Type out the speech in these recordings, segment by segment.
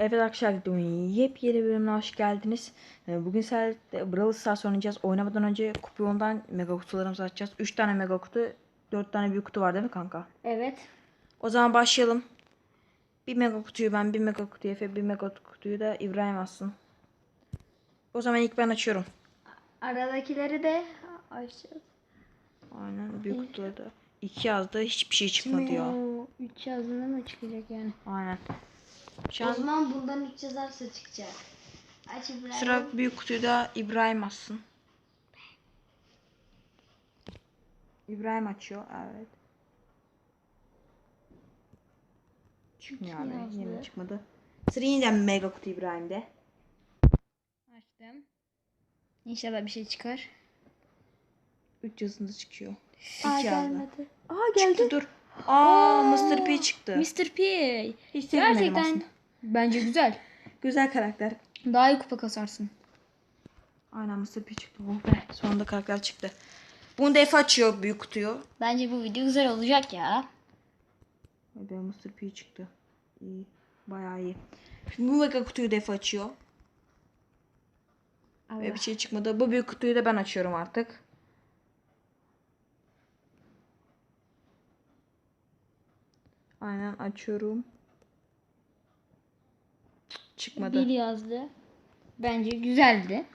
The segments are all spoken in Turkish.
Evet arkadaşlar yepyeni bölümüne hoş geldiniz. Ee, Bugün sizlerle Brawl Stars oynayacağız. Oynamadan önce kupiyondan mega kutularımızı açacağız. 3 tane mega kutu, 4 tane büyük kutu var değil mi kanka? Evet. O zaman başlayalım. Bir mega kutuyu ben, bir mega kutuyu Efe, bir mega kutuyu da İbrahim alsın. O zaman ilk ben açıyorum. Aradakileri de açacağız. Aynen büyük kutuları da. 2 yazdı hiçbir şey çıkmadı ya. 3 yazdığında mı çıkacak yani? Aynen. Şu O an zaman bundan 3 yazarsa çıkacak. Aç İbrahim. sıra büyük kutuyu da İbrahim açsın. İbrahim açıyor evet. Çıkmıyor abi. Yine çıkmadı. Sıra yeniden mega kutu İbrahim'de. Açtım. İnşallah bir şey çıkar. 3 yazında çıkıyor. 2 Aa gelmedi. Aa geldi. dur. Aa Mr. P çıktı. Mr. P. Hiç sevmedim Gerçekten aslında. bence güzel. Güzel karakter. Daha iyi kupa kasarsın. Aynen Mr. P çıktı. Oh be. Sonunda karakter çıktı. Bunu da Efe açıyor büyük kutuyu. Bence bu video güzel olacak ya. Hadi Mr. P çıktı. İyi. Bayağı iyi. Şimdi bu mega kutuyu da Efe açıyor. Ve bir şey çıkmadı. Bu büyük kutuyu da ben açıyorum artık. Aynen açıyorum. Çıkmadı. Bir yazdı. Bence güzeldi.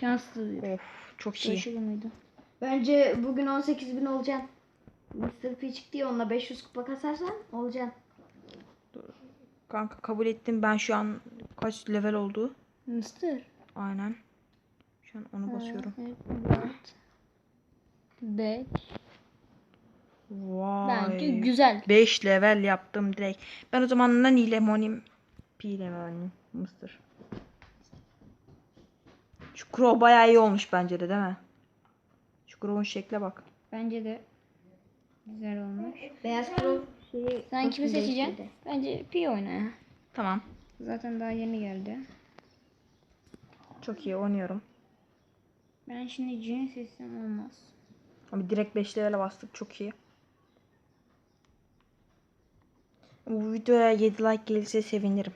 Şanslı. Of çok iyi. Şaşırmaydı. Bence bugün 18 bin olacaksın. Mr. P çıktı ya onunla 500 kupa kasarsan olacaksın. Dur. Kanka kabul ettim. Ben şu an kaç level oldu? Mr. Aynen. Şu an onu basıyorum. Evet. Vay. Bence güzel. 5 level yaptım direkt. Ben o zaman Nani ile Monim P ile Monim Mısır. Şu Crow bayağı iyi olmuş bence de değil mi? Şu Crow'un şekle bak. Bence de güzel olmuş. Beyaz Crow şeyi Sen kimi seçeceksin? değiştirdi. Bence P oyna ya. Tamam. Zaten daha yeni geldi. Çok iyi oynuyorum. Ben şimdi Jin seçsem olmaz. Ama direkt 5 level'e bastık. Çok iyi. Bu videoya 7 like gelirse sevinirim.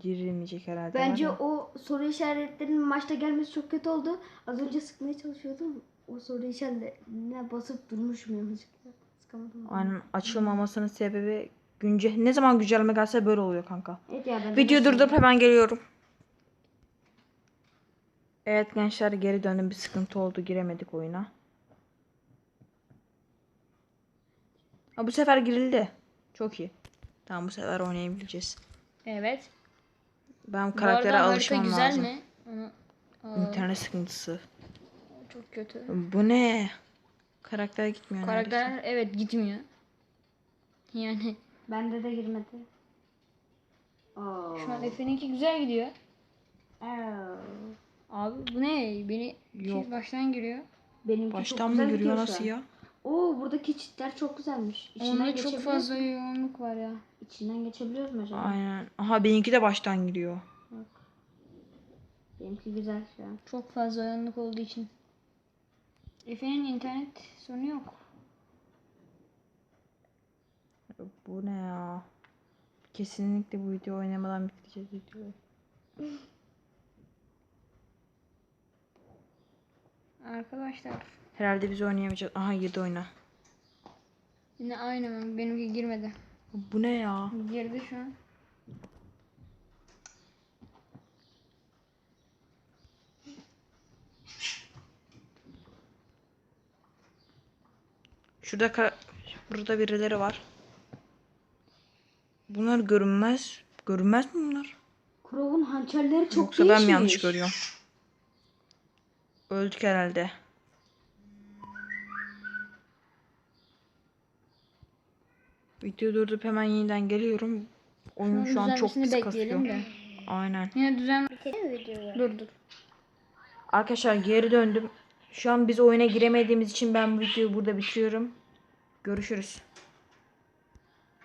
Girilmeyecek herhalde. Bence ya. o soru işaretlerinin maçta gelmesi çok kötü oldu. Az önce sıkmaya çalışıyordum. O soru işaretlerine basıp durmuşum yanlışlıkla. Sıkamadım. Aynen açılmamasının sebebi günce ne zaman güncelleme gelse böyle oluyor kanka. Evet ya ben Video de durdurup hemen geliyorum. Evet gençler geri döndüm bir sıkıntı oldu giremedik oyuna. Ha, bu sefer girildi. Çok iyi. Tamam bu sefer oynayabileceğiz. Evet. Ben karaktere alışmam güzel lazım. mi? Onu... Aa, İnternet sıkıntısı. çok kötü. Bu ne? Karakter gitmiyor neredeyse. Karakter evet gitmiyor. Yani Bende de girmedi. Oo. şu an Efe'ninki güzel gidiyor. Oo. Abi bu ne? Beni Yok. şey baştan giriyor. Benimki Baştan mı giriyor nasıl ya? Oo buradaki çitler çok güzelmiş. İçinden Onda çok fazla mu? yoğunluk var ya. İçinden geçebiliyoruz mu acaba? Aynen. Aha benimki de baştan giriyor. Benimki güzel şu an. Çok fazla yoğunluk olduğu için. Efe'nin internet sorunu yok. Bu ne ya? Kesinlikle bu video oynamadan bitireceğiz videoyu. Arkadaşlar Herhalde biz oynayamayacağız. Aha 7 oyna. yine aynı mı? Benimki girmedi. Bu ne ya? Girdi şu an. Şurada burada birileri var. Bunlar görünmez. Görünmez mi bunlar? Crow'un hançerleri çok Yoksa ben mi değişmiş. yanlış görüyorum? Öldük herhalde. Video durdurup hemen yeniden geliyorum. Oyun şu an çok pis kasıyor. de. Aynen. Yine düzen... Dur dur. Arkadaşlar geri döndüm. Şu an biz oyuna giremediğimiz için ben bu videoyu burada bitiriyorum. Görüşürüz.